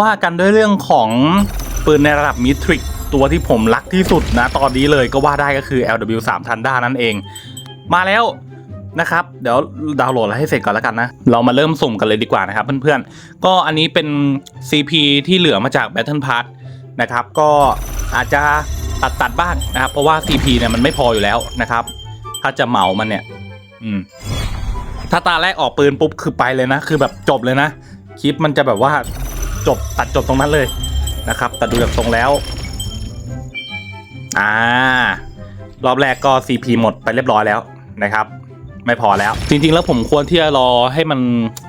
ว่ากันด้วยเรื่องของปืนในระดับมิทริกตัวที่ผมรักที่สุดนะ ตอนนี้เลยก็ว่าได้ก็คือ LW3 Thunder นั่นเอง มาแล้วนะครับ เดี๋ยวดาวน์โหลดแล้วให้เสร็จก่อนแล้วกันนะ เรามาเริ่มสุ่มกันเลยดีกว่านะครับเพื่อนๆ ก็อันนี้เป็น CP ที่เหลือมาจาก Battle Pass นะครับ ก็อาจจะตัดตัดๆบ้างนะครับ เพราะว่า CP เนี่ยมันไม่พออยู่แล้วนะครับ ถ้าจะเหมามันเนี่ย อืม ถ้าตาแรกออกปืนปุ๊บคือไปเลยนะ คือแบบจบเลยนะ คลิปมันจะแบบว่า จบตัดจบตรงนั้นเลยนะครับ แต่ดูจากทรงแล้ว อ่ารอบแรกก็ CP หมดไปเรียบร้อยแล้วนะครับ ไม่พอแล้ว จริง ๆ แล้วผมควรที่จะรอให้มัน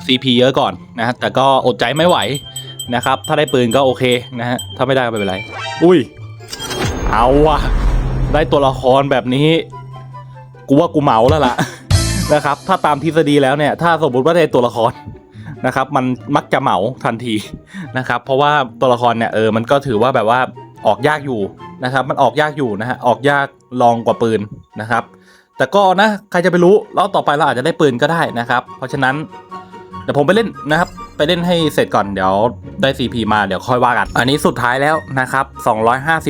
CP เยอะก่อนนะฮะแต่ก็อดใจไม่ไหวนะครับ ถ้าได้ปืนก็โอเคนะฮะถ้าไม่ได้ก็ไม่เป็นไร อุ้ย เอาวะได้ตัวละครแบบนี้ กูว่ากูเหมาแล้วล่ะนะครับ ถ้าตามทฤษฎีแล้วเนี่ย ถ้าสมมติว่าได้ตัวละคร นะครับมันมักจะเหมาทันทีนะครับเพราะว่าตัวละครเนี่ยเออมันก็ถือว่าแบบว่าออกยากอยู่นะครับมันออกยากอยู่นะฮะออกยากลองกว่าปืนนะครับ แต่ก็นะใครจะไปรู้แล้วต่อไปเราอาจจะได้ปืนก็ได้นะครับ เพราะฉะนั้นเดี๋ยวผมไปเล่นนะครับไปเล่นให้เสร็จก่อนเดี๋ยวได้ CP มาเดี๋ยวค่อยว่ากัน อันนี้สุดท้ายแล้วนะครับ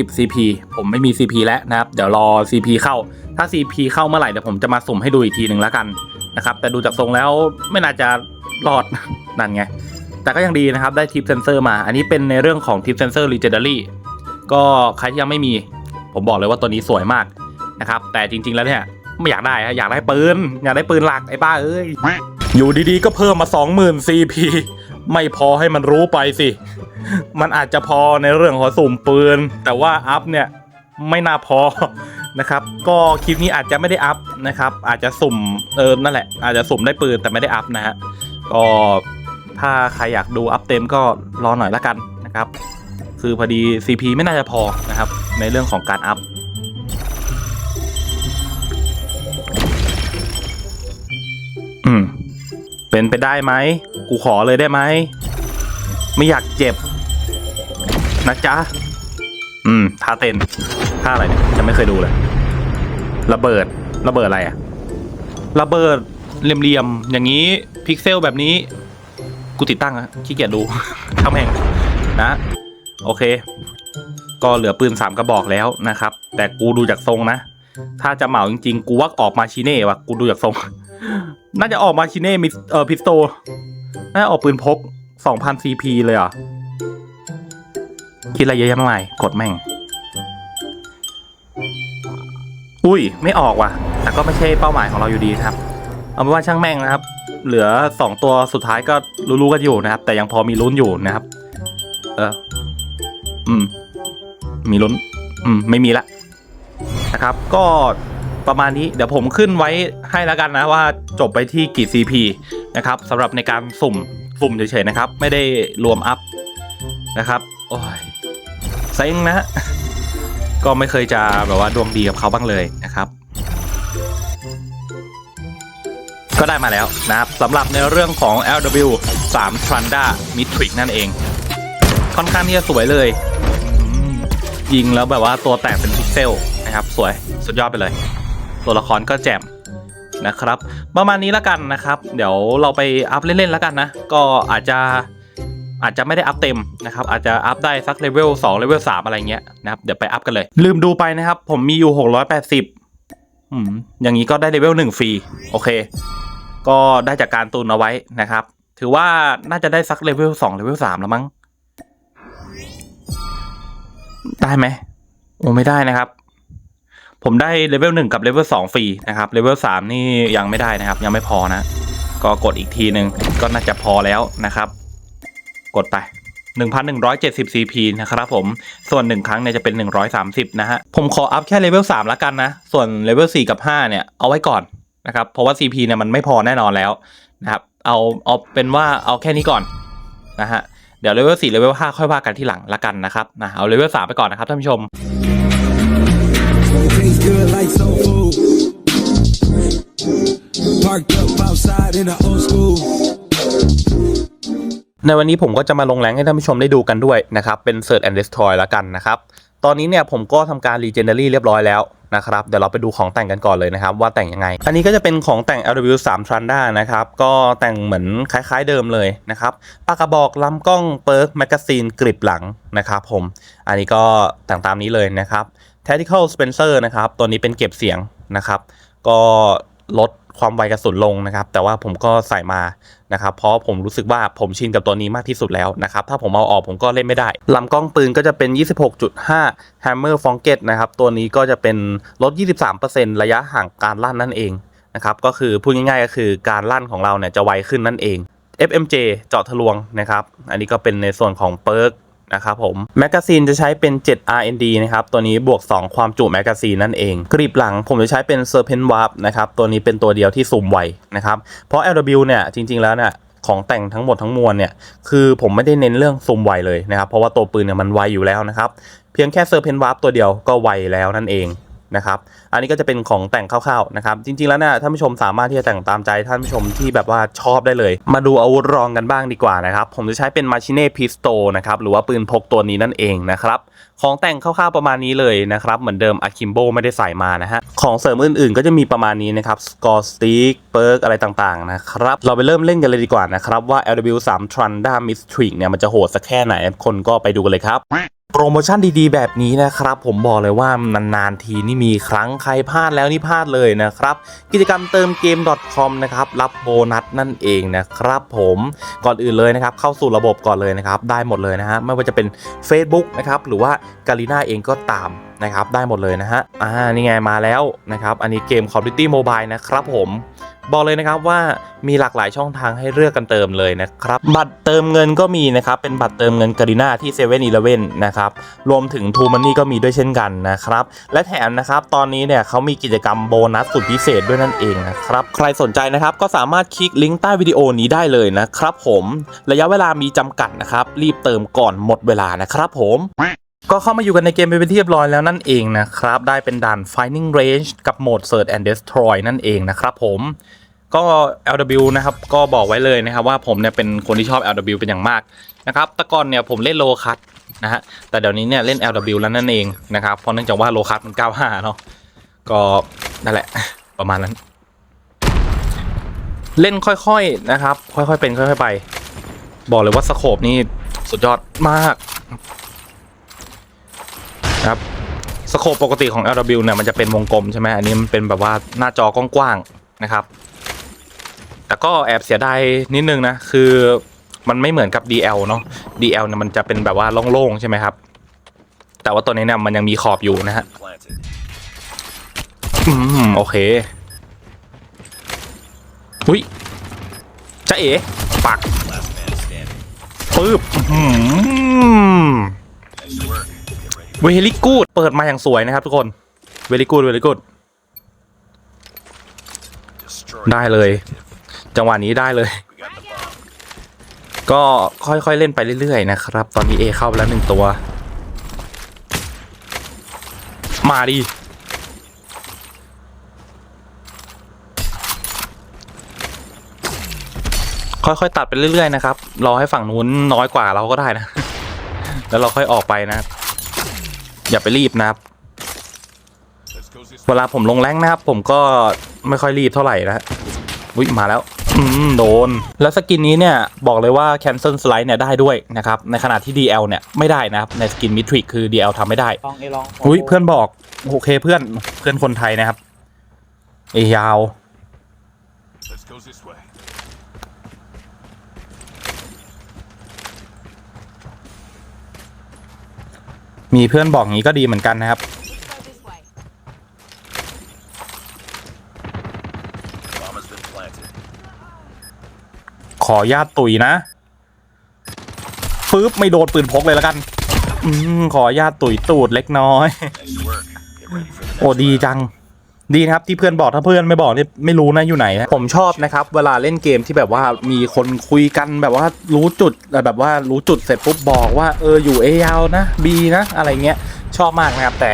250 CP ผมไม่มี CP แล้วนะครับ เดี๋ยวรอ CP เข้า ถ้า CP เข้าเมื่อไหร่เดี๋ยวผมจะมาสุ่มให้ดูอีกทีหนึ่งแล้วกัน นะครับ แต่ดูจากทรงแล้วไม่น่าจะรอดนั่นไง แต่ก็ยังดีนะครับได้ทิปเซนเซอร์มา อันนี้เป็นในเรื่องของทิปเซนเซอร์ Legendary ก็ใครที่ยังไม่มี ผมบอกเลยว่าตัวนี้สวยมากนะครับ แต่จริง ๆแล้วเนี่ยไม่อยากได้อยากได้ปืน อยากได้ปืนหลักไอ้บ้าเอ้ย อยู่ดีๆก็เพิ่มมา 20,000 CP ไม่พอให้มันรู้ไปสิ มันอาจจะพอในเรื่องของสุ่มปืน แต่ว่าอัพเนี่ย ไม่น่าพอนะครับ ก็คลิปนี้อาจจะไม่ได้อัพนะครับ อาจจะสุ่มเออนั่นแหละ อาจจะสุ่มได้ปืนแต่ไม่ได้อัพนะฮะก็ถ้าใครอยากดูอัพเต็มก็รอหน่อยละกันนะครับ คือพอดี CP ไม่น่าจะพอนะครับ ในเรื่องของการอัพอืมเป็นไปได้ไหมกูขอเลยได้ไหมไม่อยากเจ็บนะจ๊ะ อืมท่าเต้น ท่าอะไรเนี่ยจะไม่เคยดูเลย ระเบิดระเบิดอะไรอะระเบิดเหลี่ยมๆอย่างนี้พิกเซลแบบนี้ กูติดตั้งอะขี้เกียจดู ทำแห่งนะ โอเค ก็เหลือปืนสามกระบอกแล้วนะครับ แต่กูดูจากทรงนะ ถ้าจะเหมาจริงๆ กูว่าออกมาชิเน่วะกูดูจากทรง น่าจะออกมาชิเน่มิสเอ่อพิสโตน่าจะออกปืนพก 2,000 CP เลยเหรอะคิดอะไรเยอะแยะมากมายกดแม่ง อุ้ย ไม่ออกว่ะ แต่ก็ไม่ใช่เป้าหมายของเราอยู่ดีครับ เอาเป็นว่าช่างแม่งนะครับ เหลือ 2 ตัวสุดท้ายก็รู้ๆกันอยู่นะครับ แต่ยังพอมีลุ้นอยู่นะครับ เออ อืม มีลุ้น อืม ไม่มีละนะครับ ก็ประมาณนี้เดี๋ยวผมขึ้นไว้ให้แล้วกันนะว่าจบไปที่กี่ CP นะครับสำหรับในการสุ่มสุ่มเฉยๆนะครับ ไม่ได้รวมอัพนะครับ โอ้ยเซ็งนะ ก็ไม่เคยจะแบบว่าดวงดีกับเขาบ้างเลยนะครับ ก็ได้มาแล้วนะครับสำหรับในเรื่องของ LW 3 Tranda Matrix นั่นเอง ค่อนข้างที่จะสวยเลย ยิงแล้วแบบว่าตัวแตกเป็นพิกเซลนะครับ สวยสุดยอดไปเลย ตัวละครก็แจ่มนะครับ ประมาณนี้แล้วกันนะครับ เดี๋ยวเราไปอัพเล่นๆแล้วกันนะ ก็อาจจะ อาจจะไม่ได้อัพเต็มนะครับอาจจะอัพได้สักเลเวล2เลเวล3อะไรเงี้ยนะครับเดี๋ยวไปอัพกันเลย ลืมดูไปนะครับ ผมมีอยู่ 680อืมอย่างนี้ก็ได้เลเวล1ฟรีโอเค ก็ได้จากการตุนเอาไว้นะครับ ถือว่าน่าจะได้สักเลเวล2เลเวล3แล้วมั้งได้ไหมโอ้ไม่ได้นะครับ ผมได้เลเวลหนึ่งกับเลเวลสองฟรีนะครับเลเวลสามนี่ยังไม่ได้นะครับ ยังไม่พอนะ ก็กดอีกทีหนึ่งก็น่าจะพอแล้วนะครับ กดไป 1,170 CP นะครับผม ส่วน 1 ครั้งเนี่ยจะเป็น 130 นะฮะ ผมขออัพแค่เลเวล3ละกันนะ ส่วนเลเวล4กับ 5 เนี่ย เอาไว้ก่อนนะครับ เพราะว่า CP เนี่ยมันไม่พอแน่นอนแล้วนะครับ เอาเอาเป็นว่าเอาแค่นี้ก่อนนะฮะ เดี๋ยวเลเวล4เลเวล5ค่อยว่ากันที่หลังละกันนะครับนะเอาเลเวล3ไปก่อนนะครับท่านผู้ชม Parked up outside in the old school. ในวันนี้ผมก็จะมาลงแรงให้ท่านผู้ชมได้ดูกันด้วยนะครับเป็น Search and Destroy แล้วกันนะครับตอนนี้เนี่ยผมก็ทำการ Legendary เรียบร้อยแล้วนะครับเดี๋ยวเราไปดูของแต่งกันก่อนเลยนะครับ ว่าแต่งยังไง อันนี้ก็จะเป็นของแต่ง LW3 Tranda นะครับ ก็แต่งเหมือนคล้ายๆเดิมเลยนะครับปากกระบอกลำกล้องเปิร์กแมกกาซีนกริบหลังนะครับผม อันนี้ก็แต่งตามนี้เลยนะครับ Tactical Spencer นะครับ ตัวนี้เป็นเก็บเสียงนะครับ ก็ลด ความไวกระสุนลงนะครับ แต่ว่าผมก็ใส่มานะครับ เพราะผมรู้สึกว่าผมชินกับตัวนี้มากที่สุดแล้วนะครับ ถ้าผมเอาออกผมก็เล่นไม่ได้ลำกล้องปืนก็จะเป็น 26.5 Hammer f o n g e t นะครับ ตัวนี้ก็จะเป็นลด 23%ระยะห่างการลั่นนั่นเองนะครับ ก็คือพูดง่ายๆก็คือการลั่นของเราเนี่ยจะไวขึ้นนั่นเอง FMJ เจาะทะลวงนะครับ อันนี้ก็เป็นในส่วนของเปิร์ก นะครับผมแมกกาซีนจะใช้เป็น 7 RND นะครับตัวนี้บวก 2 ความจุแมกกาซีนนั่นเอง กรีบหลังผมจะใช้เป็น Serpent Warp นะครับตัวนี้เป็นตัวเดียวที่ซูมไวนะครับเพราะ LW เนี่ยจริง ๆ แล้วเนี่ยของแต่งทั้งหมดทั้งมวลเนี่ยคือผมไม่ได้เน้นเรื่องซูมไวเลยนะครับเพราะว่าตัวปืนเนี่ยมันไวอยู่แล้วนะครับเพียงแค่ Serpent Warp ตัวเดียวก็ไวแล้วนั่นเอง นะครับอันนี้ก็จะเป็นของแต่งคร่าวๆนะครับจริงๆแล้วเนี่ยท่านผู้ชมสามารถที่จะแต่งตามใจท่านผู้ชมที่แบบว่าชอบได้เลย มาดูอาวุธรองกันบ้างดีกว่านะครับผมจะใช้เป็น Machine Pistol นะครับหรือว่าปืนพกตัวนี้นั่นเองนะครับของแต่งคร่าวๆประมาณนี้เลยนะครับเหมือนเดิม Akimbo ไม่ได้ใส่มานะฮะของเสริมอื่นๆ ก็จะมีประมาณนี้นะครับ Score Stick Perk อะไรต่างๆนะครับเราไปเริ่มเล่นกันเลยดีกว่านะครับว่า LW3 Tranda Mystery เนี่ยมันจะโหดสักแค่ไหนคนก็ไปดูกันเลยครับ โปรโมชั่นดีๆ แบบนี้นะครับ ผมบอกเลยว่านานๆทีนี่มีครั้งใครพลาดแล้วนี่พลาดเลยนะครับ กิจกรรมเติมเกม .com นะครับรับโบนัสนั่นเองนะครับผมก่อนอื่นเลยนะครับเข้าสู่ระบบก่อนเลยนะครับได้หมดเลยนะฮะไม่ว่าจะเป็น Facebook นะครับหรือว่าการีนาเองก็ตาม นะครับได้หมดเลยนะฮะอ่านี่ไงมาแล้วนะครับอันนี้เกม Call of Duty Mobile นะครับผมบอกเลยนะครับว่ามีหลากหลายช่องทางให้เลือกกันเติมเลยนะครับ บัตรเติมเงินก็มีนะครับ เป็นบัตรเติมเงินการีนาที่7 e เ e ่ e อนะครับ รวมถึงทูมันนี่ก็มีด้วยเช่นกันนะครับ และแถมนะครับ ตอนนี้เนี่ยเขามีกิจกรรมโบนัสสุดพิเศษด้วยนั่นเองนะครับ ใครสนใจนะครับก็สามารถคลิกลิงก์ใต้วิดีโอนี้ได้เลยนะครับผม ระยะเวลามีจำกัดนะครับ รีบเติมก่อนหมดเวลานะครับผม ก็เข้ามาอยู่กันในเกมไปเป็นที่เรียบร้อยแล้วนั่นเองนะครับ ได้เป็นด่าน Finding Range กับโหมด Search and Destroy นั่นเองนะครับผมก็ LW นะครับก็บอกไว้เลยนะครับว่าผมเนี่ยเป็นคนที่ชอบ LW เป็นอย่างมากนะครับแต่ก่อนเนี่ยผมเล่นโลคัตนะฮะแต่เดี๋ยวนี้เนี่ยเล่น LW แล้วนั่นเองนะครับเพราะเนื่องจากว่าโลคัตมัน 95 เนาะก็นั่นแหละประมาณนั้น เล่นค่อยๆนะครับ ค่อยๆเป็นค่อยๆไป บอกเลยว่าสโคปนี่สุดยอดมาก ครับสโคปปกติของ LW เนี่ยมันจะเป็นวงกลมใช่ไหมอันนี้มันเป็นแบบว่าหน้าจอกว้างๆนะครับ แต่ก็แอบเสียดายนิดนึงนะ คือมันไม่เหมือนกับ DL เนาะ DL เนี่ยมันจะเป็นแบบว่าโล่งๆใช่ไหมครับ แต่ว่าตัวนี้เนี่ยมันยังมีขอบอยู่นะฮะอืมโอเคหุยจะเอ๋ปักปึ๊บอืม เวลิกูดเปิดมาอย่างสวยนะครับทุกคนเวลิกูดเวลิกูดได้เลย จังหวะนี้ได้เลย ก็ค่อยๆเล่นไปเรื่อยๆนะครับ ตอนนี้เอเข้าไปแล้วหนึ่งตัว มาดิค่อยๆตัดไปเรื่อยๆนะครับรอให้ฝั่งนู้นน้อยกว่าเราก็ได้นะ แล้วเราค่อยออกไปนะครับ อย่าไปรีบนะครับ เวลาผมลงแรงนะครับ ผมก็ไม่ค่อยรีบเท่าไหร่นะวิมาแล้วอืมโดน แล้วสกินนี้เนี่ย บอกเลยว่า cancel slide เนี่ยได้ด้วยนะครับ ในขณะที่ DL เนี่ย ไม่ได้นะครับ ในสกิน Mitric คือ DL ทำไม่ได้ลองเอลองอุ้ยเพื่อนบอก โอเคเพื่อนเพื่อนคนไทยนะครับ เอยาว มีเพื่อนบอกงี้ก็ดีเหมือนกันนะครับ ขอญาตตุยนะปึ๊บไม่โดนปืนพกเลยแล้วกันอืขอญาตตุยตูดเล็กน้อย โอ้ดีจัง ดีนะครับที่เพื่อนบอกถ้าเพื่อนไม่บอกนี่ไม่รู้นะอยู่ไหนนะผมชอบนะครับ เวลาเล่นเกมที่แบบว่ามีคนคุยกันแบบว่ารู้จุดแบบว่ารู้จุดเสร็จปุ๊บบอกว่าเอออยู่เอยาวนะบีนะ อะไรเงี้ยชอบมากนะครับ แต่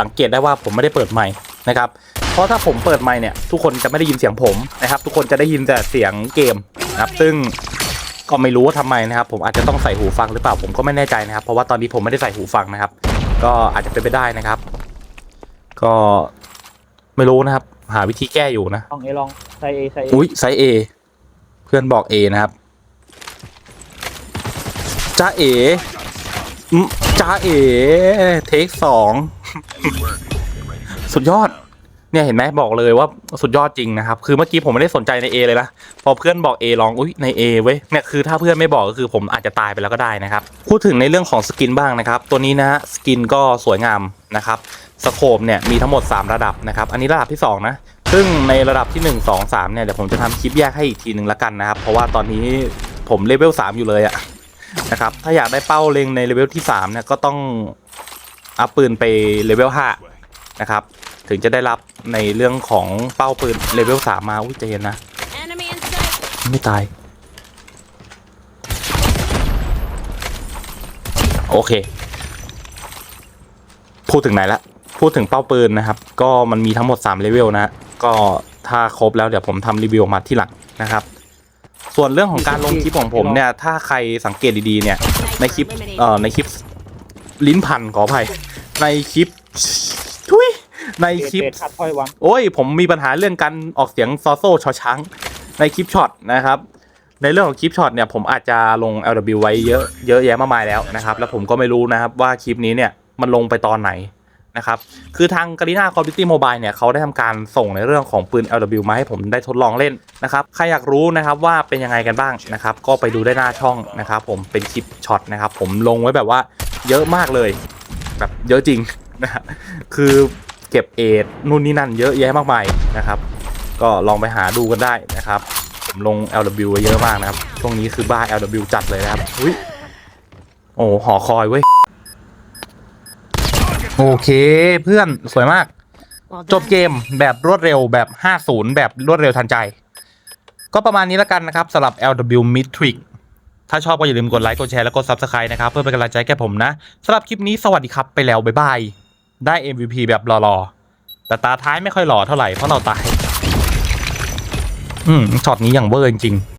สังเกตได้ว่าผมไม่ได้เปิดไมค์นะครับเพราะถ้าผมเปิดไมค์เนี่ย ทุกคนจะไม่ได้ยินเสียงผมนะครับ ทุกคนจะได้ยินแต่เสียงเกมนะครับซึ่งก็ไม่รู้ว่าทำไมนะครับ ผมอาจจะต้องใส่หูฟังหรือเปล่าผมก็ไม่แน่ใจนะครับ เพราะว่าตอนนี้ผมไม่ได้ใส่หูฟังนะครับ ก็อาจจะเป็นไปได้นะครับ ก็ ไม่รู้นะครับ หาวิธีแก้อยู่นะลองเอลองไซเอไซเออุ้ยไซส์เอเพื่อนบอกเอนะครับจ้าเออืมจ้าเอเทคสองสุดยอด เนี่ยเห็นไหมบอกเลยว่าสุดยอดจริงนะครับ คือเมื่อกี้ผมไม่ได้สนใจใน A เลยนะพอเพื่อนบอก A ลองอุ้ยใน A เว้ยเนี่ยคือถ้าเพื่อนไม่บอกก็คือผมอาจจะตายไปแล้วก็ได้นะครับ พูดถึงในเรื่องของสกินบ้างนะครับ ตัวนี้นะฮะสกินก็สวยงามนะครับสโคปเนี่ยมีทั้งหมด 3 ระดับนะครับ อันนี้ระดับที่ 2 นะ ซึ่งในระดับที่ 1 2 3 เนี่ยเดี๋ยวผมจะทำคลิปแยกให้อีกทีหนึ่งละกันนะครับ เพราะว่าตอนนี้ผมเลเวล3อยู่เลยอะนะครับถ้าอยากได้เป้าเล็งในเลเวลที่3เนี่ยก็ต้องอัพปืนไปเลเวล5นะครับ ถึงจะได้รับในเรื่องของเป้าปืนเลเวลสามมาอุ้ยใจเย็นนะ Enemy in sight. ไม่ตาย โอเค พูดถึงไหนละพูดถึงเป้าปืนนะครับ ก็มันมีทั้งหมด3เลเวลนะ ก็ถ้าครบแล้วเดี๋ยวผมทำรีวิวออกมาที่หลังนะครับ ส่วนเรื่องของการลงคลิปของผมเนี่ย ถ้าใครสังเกตดีๆเนี่ย ในคลิปเอ่อในคลิปลิ้นพันขออภัยในคลิปทุย ในคลิปเบสคัดพอยวังโอ้ย ผมมีปัญหาเรื่องการออกเสียงซอโซ่ชอช้างในคลิปช็อตนะครับ ในเรื่องของคลิปช็อตเนี่ยผมอาจจะลง LW ไว้เยอะเยอะแยะมากมายแล้วนะครับ แล้วผมก็ไม่รู้นะครับว่าคลิปนี้เนี่ยมันลงไปตอนไหนนะครับ คือทางก a รีนาคอมพิวตี้โมบายเนี่ยเขาได้ทำการส่งในเรื่องของปืน LW มาให้ผมได้ทดลองเล่นนะครับ ใครอยากรู้นะครับว่าเป็นยังไงกันบ้างนะครับ ก็ไปดูได้หน้าช่องนะครับผมเป็นคลิปช็อตนะครับ ผมลงไว้แบบว่าเยอะมากเลย แบบเยอะจริงนะฮะคือ เก็บเอทนู่นนี่นั่นเยอะแยะมากมายนะครับ ก็ลองไปหาดูกันได้นะครับผมลง LW ไว้เยอะมากนะครับ ช่วงนี้คือบ้า LW จัดเลยนะครับอุ้ยโอ้หอคอยเว้ยโอเคเพื่อนสวยมาก Well จบเกมแบบรวดเร็วแบบ 50 แบบรวดเร็วทันใจ ก็ประมาณนี้แล้วกันนะครับสำหรับ LW Matrix ถ้าชอบก็อย่าลืมกดไลค์ กดแชร์ แล้วกด Subscribe นะครับ เพื่อเป็นกำลังใจแก่ผมนะสำหรับคลิปนี้สวัสดีครับไปแล้ว บ๊ายบาย ได้ MVP แบบรอๆ แต่ตาท้ายไม่ค่อยหล่อเท่าไหร่เพราะเราตาย อืมช็อตนี้อย่างเวอร์จริง